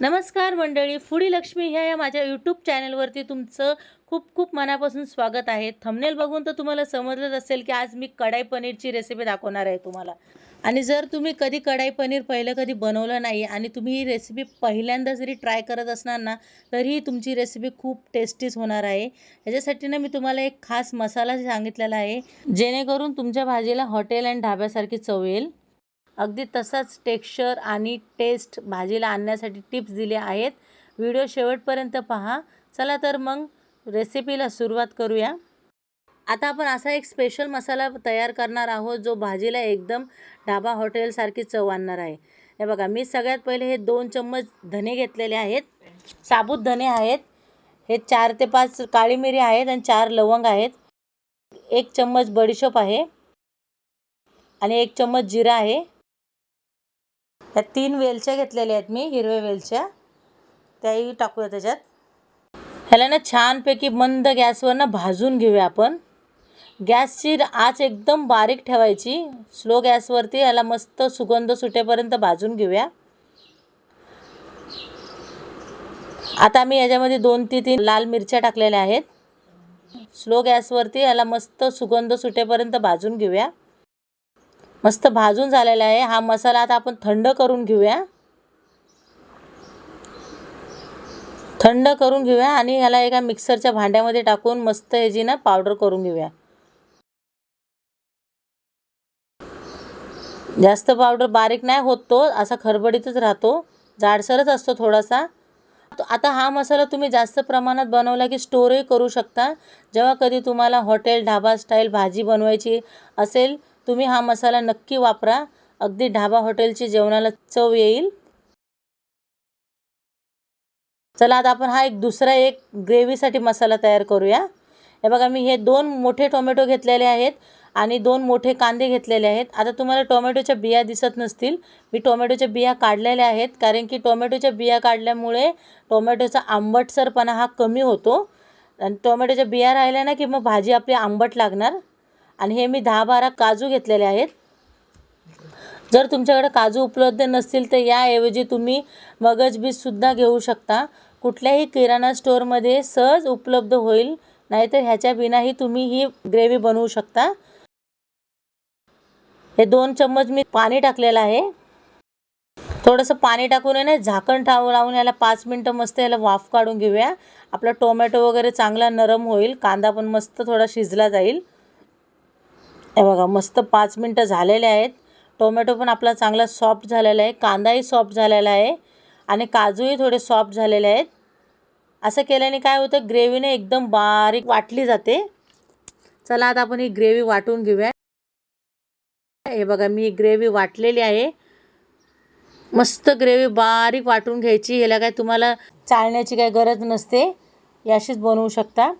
नमस्कार मंडळी फुडी लक्ष्मी ह्या या माझ्या यूट्यूब चॅनलवरती तुमचं खूप खूप मनापासून स्वागत आहे. थंबनेल बघून तर तुम्हाला समजलंच असेल की आज मी कढाई पनीरची रेसिपी दाखवणार आहे तुम्हाला. आणि जर तुम्ही कधी कढाई पनीर पहिलं कधी बनवलं नाही आणि तुम्ही ही रेसिपी पहिल्यांदा जरी ट्राय करत असणार ना तरीही तुमची रेसिपी खूप टेस्टीच होणार आहे. याच्यासाठी ना मी तुम्हाला एक खास मसाला सांगितलेला आहे जेणेकरून तुमच्या भाजीला हॉटेल अँड ढाब्यासारखी चव येईल. अगदी तसाच टेक्स्चर आणि टेस्ट भाजीला आणण्यासाठी टिप्स दिले आहेत. व्हिडिओ शेवटपर्यंत पहा. चला तर मग रेसिपीला सुरुवात करूया. आता आपण असा एक स्पेशल मसाला तयार करणार आहोत जो भाजीला एकदम ढाबा हॉटेलसारखी चव आणणार आहे. हे बघा मी सगळ्यात पहिले हे दोन चम्मच धने घेतलेले आहेत. साबूत धने आहेत. हे चार ते पाच काळी मिरी आहेत आणि चार लवंग आहेत. एक चम्मच बडीशोप आहे. आणि एक चम्मच जिरा आहे. ह्या तीन वेलच्या घेतलेल्या आहेत मी हिरव्या वेलच्या. त्याही टाकूया त्याच्यात. ह्याला ना छानपैकी मंद गॅसवर ना भाजून घेऊया आपण. गॅसची आच एकदम बारीक ठेवायची. स्लो गॅसवरती ह्याला मस्त सुगंध सुटेपर्यंत भाजून घेऊया. आता मी याच्यामध्ये दोन ते तीन लाल मिरच्या टाकलेल्या आहेत. स्लो गॅसवरती ह्याला मस्त सुगंध सुटेपर्यंत भाजून घेऊया. मस्त भाजून झालेला आहे. हा मसाला आता आपण थंड करून घेऊया. थंड करून घेऊया आणि ह्याला एका मिक्सरच्या भांड्यामध्ये टाकून मस्त ह्याची ना पावडर करून घेऊया. जास्त पावडर बारीक नाही होत तो असा खरबडीतच राहतो. जाडसरच असतो थोडासा. आता हा मसाला तुम्ही जास्त प्रमाणात बनवला की स्टोरही करू शकता. जेव्हा कधी तुम्हाला हॉटेल ढाबा स्टाईल भाजी बनवायची असेल तुम्ही हा मसाला नक्की वापरा. अगदी ढाबा हॉटेलची जेवणाला चव येईल. चला आता आपण हा एक दुसरा एक ग्रेव्हीसाठी मसाला तयार करूया. हे बघा मी हे दोन मोठे टोमॅटो घेतलेले आहेत आणि दोन मोठे कांदे घेतलेले आहेत. आता तुम्हाला टोमॅटोच्या बिया दिसत नसतील. मी टोमॅटोच्या बिया काढलेल्या आहेत कारण की टोमॅटोच्या बिया काढल्यामुळे टोमॅटोचा आंबटसरपणा हा कमी होतो. आणि टोमॅटोच्या बिया राहिल्या ना की मग भाजी आपली आंबट लागणार. आणि हे मी दहा बारा काजू घेतलेले आहेत. जर तुमच्याकडे काजू उपलब्ध नसतील तर याऐवजी तुम्ही मगज बीजसुद्धा घेऊ शकता. कुठल्याही किराणा स्टोअरमध्ये सहज उपलब्ध होईल नाहीतर ह्याच्या बिनाही तुम्ही ही ग्रेव्ही बनवू शकता. हे दोन चम्मच मी पाणी टाकलेलं आहे. थोडंसं पाणी टाकून आहे ना झाकण टाव लावून याला पाच मिनटं मस्त याला वाफ काढून घेऊया. आपला टोमॅटो वगैरे चांगला नरम होईल कांदा पण मस्त थोडा शिजला जाईल. हे बघा मस्त पाच मिनटं झालेले आहेत. टोमॅटो पण आपला चांगला सॉफ्ट झालेला आहे. कांदाही सॉफ्ट झालेला आहे. आणि काजूही थोडे सॉफ्ट झालेले आहेत. असं केल्याने काय होतं ग्रेव्हीने एकदम बारीक वाटली जाते. चला आता आपण ही ग्रेव्ही वाटून घेऊया. हे बघा मी ग्रेव्ही वाटलेली आहे. मस्त ग्रेव्ही बारीक वाटून घ्यायची. ह्याला काय तुम्हाला चाळण्याची काही गरज नसते. याशीच बनवू शकता.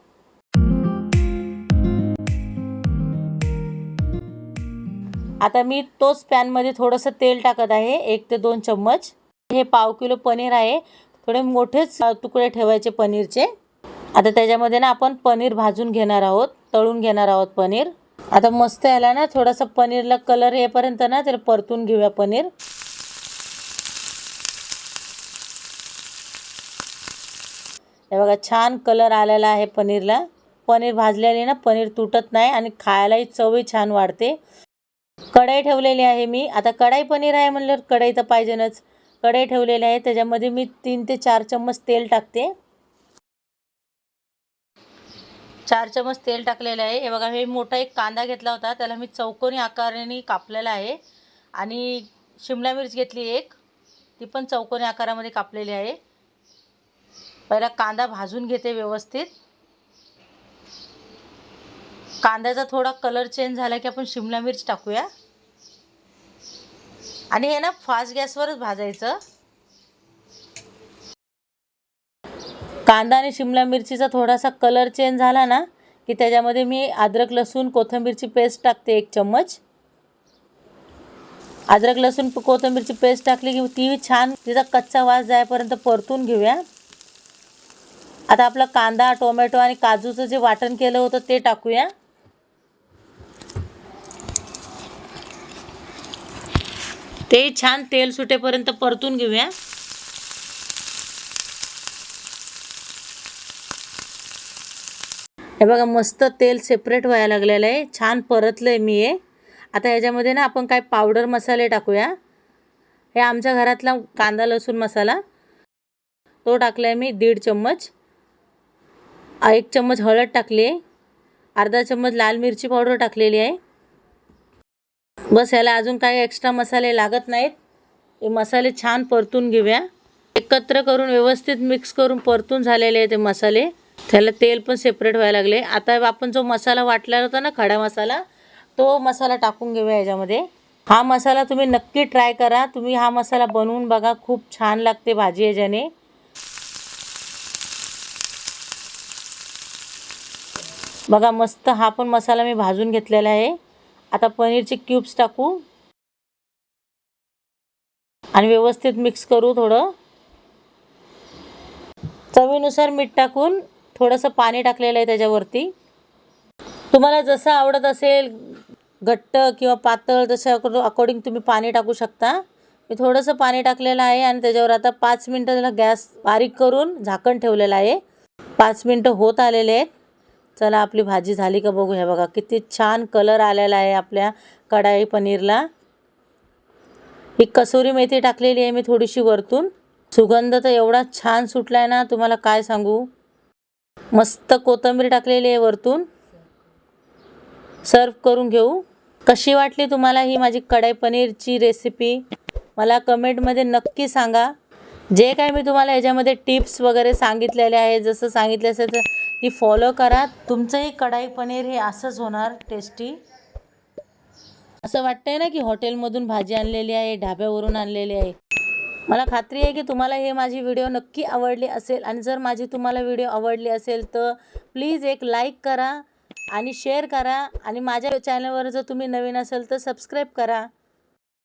आता मी तोच पॅनमध्ये थोडंसं तेल टाकत आहे एक ते दोन चम्मच. हे पाव किलो पनीर आहे. थोडे मोठेच तुकडे ठेवायचे पनीरचे. आता त्याच्यामध्ये ना आपण पनीर भाजून घेणार आहोत तळून घेणार आहोत पनीर. आता मस्त याला ना थोडासा पनीरला कलर येईपर्यंत ना त्याला परतून घेऊया पनीर. हे बघा छान कलर आलेला आहे पनीरला. पनीर भाजल्याने ना पनीर तुटत नाही आणि खायलाही चवही छान वाढते. कढई ठेवलेली आहे मी. आता कढाई पनीर आहे म्हणल्यावर कढई तर पाहिजेनच कढई ठेवलेली आहे. त्याच्यामध्ये मी तीन ते चार चम्मच तेल टाकते. चार चम्मच तेल टाकलेलं आहे. हे बघा हे मोठा एक कांदा घेतला होता. त्याला मी चौकोनी आकाराने कापलेला आहे. आणि शिमला मिरच घेतली एक. ती पण चौकोनी आकारामध्ये कापलेली आहे. पहिला कांदा भाजून घेते व्यवस्थित. कांद्याचा थोडा कलर चेंज झाला की आपण शिमला मिर्च टाकूया. आणि हे ना फास्ट गॅसवरच भाजायचं. कांदा आणि शिमला मिरचीचा थोडासा कलर चेंज झाला ना की त्याच्यामध्ये मी अद्रक लसूण कोथिंबीरची पेस्ट टाकते एक चम्मच. अद्रक लसूण कोथिंबीरची पेस्ट टाकली की ती छान तिचा कच्चा वास जायपर्यंत परतून घेऊया. आता आपला कांदा टोमॅटो आणि काजूचं जे वाटण केलं होतं ते टाकूया. ते छान तेल सुटेपर्यंत परतून घेऊया. हे बघा मस्त तेल सेपरेट व्हायला लागलेलं आहे. छान परतलं आहे मी हे. आता ह्याच्यामध्ये ना आपण काय पावडर मसाले टाकूया. हे आमच्या घरातला कांदा लसूण मसाला. तो टाकला आहे मी दीड चम्मच. एक चम्मच हळद टाकली आहे. अर्धा चम्मच लाल मिरची पावडर टाकलेली आहे. बस ह्याला अजून काही एक्स्ट्रा मसाले लागत नाहीत. हे मसाले छान परतून घेऊया. एकत्र करून व्यवस्थित मिक्स करून परतून झालेले आहे ते मसाले. त्याला तेल पण सेपरेट व्हायला लागले. आता आपण जो मसाला वाटला होता ना खडा मसाला तो मसाला टाकून घेऊया याच्यामध्ये. हा मसाला तुम्ही नक्की ट्राय करा. तुम्ही हा मसाला बनवून बघा. खूप छान लागते भाजी याच्याने. बघा मस्त हा पण मसाला मी भाजून घेतलेला आहे. आता पनीरचे क्यूब्स टाकू. आणि व्यवस्थित मिक्स करू थोडं. चवीनुसार मीठ टाकून थोडंसं पाणी टाकलेलं आहे त्याच्यावरती. तुम्हाला जसं आवडत असेल घट्ट किंवा पातळ तसं अकॉर्डिंग तुम्ही पाणी टाकू शकता. मी थोडंसं पाणी टाकलेलं आहे आणि त्याच्यावर आता पाच मिनटं त्याला गॅस बारीक करून झाकण ठेवलेलं आहे. पाच मिनटं होत आलेले आहेत. चला आपली भाजी झाली का बघू. ह्या बघा किती छान कलर आलेला आहे आपल्या कढाई पनीरला. ही कसुरी मेथी टाकलेली आहे मी थोडीशी वरतून. सुगंध तर एवढा छान सुटला आहे ना तुम्हाला काय सांगू? मस्त कोथिंबीर टाकलेली आहे वरतून. सर्व करून घेऊ. कशी वाटली तुम्हाला ही माझी कढाई पनीरची रेसिपी मला कमेंटमध्ये नक्की सांगा. जे काय मी तुम्हाला याच्यामध्ये टिप्स वगैरे सांगितलेले आहे जसं सांगितलं असेल तर ती फॉलो करा. तुमचंही कढाई पनीर हे असंच होणार टेस्टी असं वाटतंय ना की हॉटेलमधून भाजी आणलेली आहे ढाब्यावरून आणलेली आहे. मला खात्री आहे की तुम्हाला हे माझी व्हिडिओ नक्की आवडली असेल. आणि जर माझी तुम्हाला व्हिडिओ आवडली असेल तर प्लीज एक लाईक करा आणि शेअर करा. आणि माझ्या चॅनलवर जर तुम्ही नवीन असेल तर सबस्क्राईब करा.